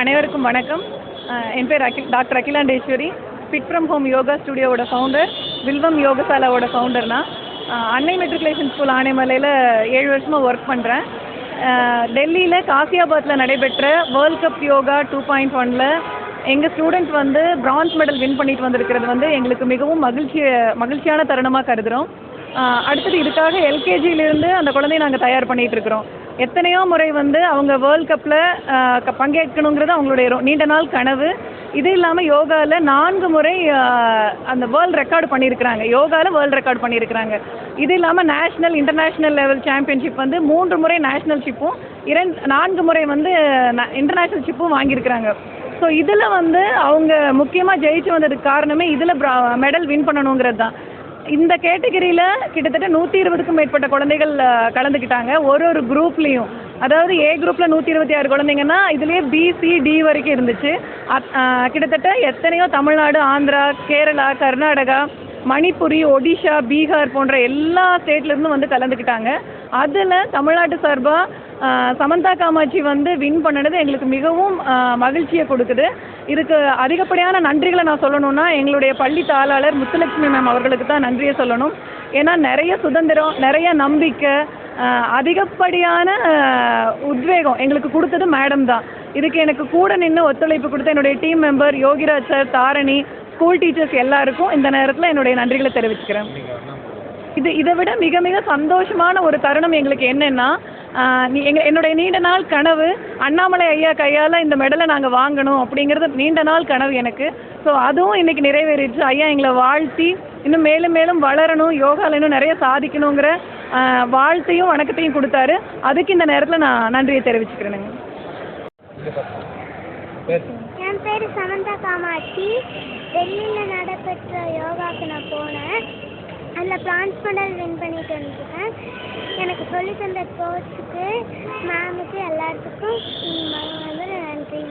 அனைவருக்கும் வணக்கம். என் பேர் Akhil doctor Akilandeswari. Fit from home yoga ஸ்டுடியோவோட founder Vilvam யோகசாலாவோட ஃபவுண்டர்னா அன்னை மெட்ரிகுலேஷன் ஸ்கூல் ஆனைமலையில் ஏழு வருஷமாக ஒர்க் பண்ணுறேன் டெல்லியில் காசியாபாத்தில் நடைபெற்ற world cup yoga two point ஒனில் எங்கள் ஸ்டூடெண்ட் வந்து பிரான்ஸ் மெடல் வின் பண்ணிட்டு வந்திருக்கிறது வந்து எங்களுக்கு மிகவும் மகிழ்ச்சி மகிழ்ச்சியான தருணமாக கருதுகிறோம் அடுத்தது இதுக்காக எல்கேஜியிலேருந்து அந்த குழந்தைய நாங்கள் தயார் பண்ணிகிட்டு இருக்கிறோம். எத்தனையோ முறை வந்து அவங்க வேர்ல்ட் கப்பில் பங்கேற்கணுங்கிறது அவங்களுடைய நீண்ட நாள் கனவு. இது இல்லாமல் யோகாவில் நான்கு முறை அந்த வேர்ல்ட் ரெக்கார்டு பண்ணியிருக்கிறாங்க யோகாவில் வேர்ல்ட் ரெக்கார்டு பண்ணியிருக்கிறாங்க இது இல்லாமல் நேஷ்னல் இன்டர்நேஷ்னல் லெவல் சாம்பியன்ஷிப் வந்து மூன்று முறை நேஷ்னல் ஷிப்பும் இரண்டு நான்கு முறை வந்து இன்டர்நேஷ்னல் ஷிப்பும் வாங்கியிருக்கிறாங்க. ஸோ இதில் வந்து அவங்க முக்கியமாக ஜெயிச்சு வந்ததுக்கு காரணமே இதில் மெடல் வின் பண்ணணுங்கிறது தான். இந்த கேட்டகரியில் கிட்டத்தட்ட நூற்றி இருபதுக்கும் மேற்பட்ட குழந்தைகள் கலந்துக்கிட்டாங்க. ஒரு ஒரு குரூப்லேயும். அதாவது ஏ குரூப்பில் நூற்றி இருபத்தி ஆறு குழந்தைங்கன்னா இதுலேயே பிசி டி வரைக்கும் இருந்துச்சு. கிட்டத்தட்ட எத்தனையோ தமிழ்நாடு ஆந்திரா கேரளா கர்நாடகா மணிப்புரி ஒடிஷா பீகார் போன்ற எல்லா ஸ்டேட்லேருந்தும் வந்து கலந்துக்கிட்டாங்க. அதில் தமிழ்நாட்டு சார்பாக சமந்தா காமாட்சி வந்து வின் பண்ணினது எங்களுக்கு மிகவும் மகிழ்ச்சியை கொடுக்குது. இதுக்கு அதிகப்படியான நன்றிகளை நான் சொல்லணும்னா எங்களுடைய பள்ளி தாளாளர் முத்துலட்சுமி மேம் அவர்களுக்கு தான் நன்றியை சொல்லணும். ஏன்னா நிறைய சுதந்திரம் நிறைய நம்பிக்கை அதிகப்படியான உத்வேகம் எங்களுக்கு கொடுத்தது மேடம் தான். இதுக்கு எனக்கு கூட நின்று ஒத்துழைப்பு கொடுத்த என்னுடைய team member Yogiraj sir Dharani school teachers எல்லாருக்கும் இந்த நேரத்தில் என்னுடைய நன்றிகளை தெரிவிச்சுக்கிறேன். இது இதை விட மிக மிக சந்தோஷமான ஒரு தருணம் எங்களுக்கு என்னென்னா நீ எங்க என்னுடைய நீண்ட நாள் கனவு அண்ணாமலை ஐயா கையால் இந்த மெடலை நாங்கள் வாங்கணும் அப்படிங்கிறது நீண்ட நாள் கனவு எனக்கு. ஸோ அதுவும் இன்னைக்கு நிறைவேறிடுச்சு. ஐயா எங்களை வாழ்த்தி இன்னும் மேலும் மேலும் வளரணும் யோகாவில் இன்னும் நிறைய சாதிக்கணுங்கிற வாழ்த்தையும் வணக்கத்தையும் கொடுத்தாரு. அதுக்கு இந்த நேரத்தில் நான் நன்றியை தெரிவிச்சுக்கிறேனுங்க. என் பேர் சமந்தா காமாட்சி. டெல்லியில் நடைபெற்ற யோகாவுக்கு நான் போனேன். அதில் பிரான்ஸ் மெடல் வின் பண்ணிட்டு வந்துருக்கேன் எனக்கு சொல்லி தந்த கோச்சுக்கு மேமுக்கு எல்லாத்துக்கும் முதல்ல நன்றி.